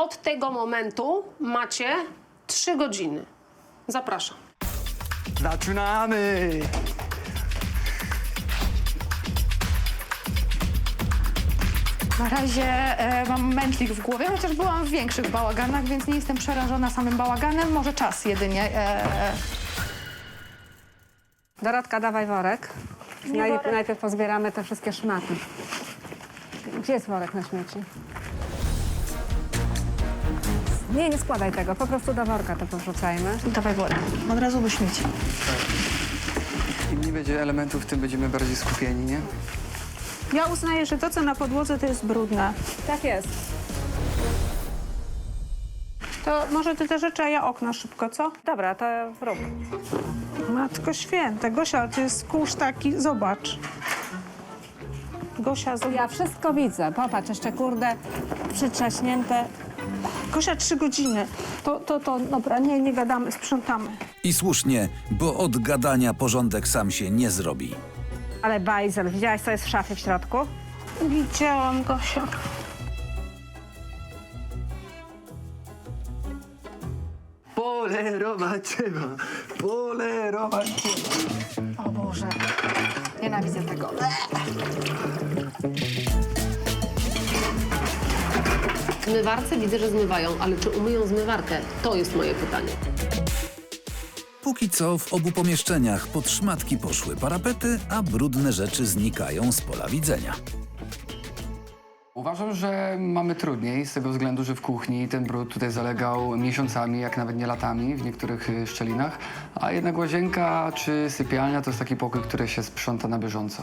Od tego momentu macie 3 godziny. Zapraszam. Zaczynamy! Na razie e, mam mętlik w głowie, chociaż byłam w większych bałaganach, więc nie jestem przerażona samym bałaganem. Może czas jedynie. E, Dorotka, dawaj worek. Naj, najpierw pozbieramy te wszystkie szmaty. Gdzie jest worek na śmieci? Nie, nie składaj tego, po prostu do worka to powrzucajmy. dawaj worek. Od razu do śmieci. Im mniej będzie elementów, tym będziemy bardziej skupieni, nie? Ja uznaję, że to, co na podłodze, to jest brudne. Tak jest. To może ty te rzeczy, a ja okno szybko, co? Dobra, to rób. Matko święta, Gosia, to jest kurz taki, zobacz. Gosia, zobacz. Ja wszystko widzę. Popatrz, jeszcze kurde przytrzaśnięte. Gosia, trzy godziny. To, to, to, dobra, nie, nie gadamy, sprzątamy. I słusznie, bo od gadania porządek sam się nie zrobi. Ale bajzel, widziałaś, co jest w szafie w środku? Widziałam, Gosia. Polerować trzeba, polerować trzeba. O Boże, nienawidzę tego. W zmywarce widzę, że zmywają, ale czy umyją zmywarkę? To jest moje pytanie. Póki co w obu pomieszczeniach pod szmatki poszły parapety, a brudne rzeczy znikają z pola widzenia. Uważam, że mamy trudniej z tego względu, że w kuchni ten brud tutaj zalegał miesiącami, jak nawet nie latami w niektórych y, szczelinach, a jednak łazienka czy sypialnia to jest taki pokój, który się sprząta na bieżąco.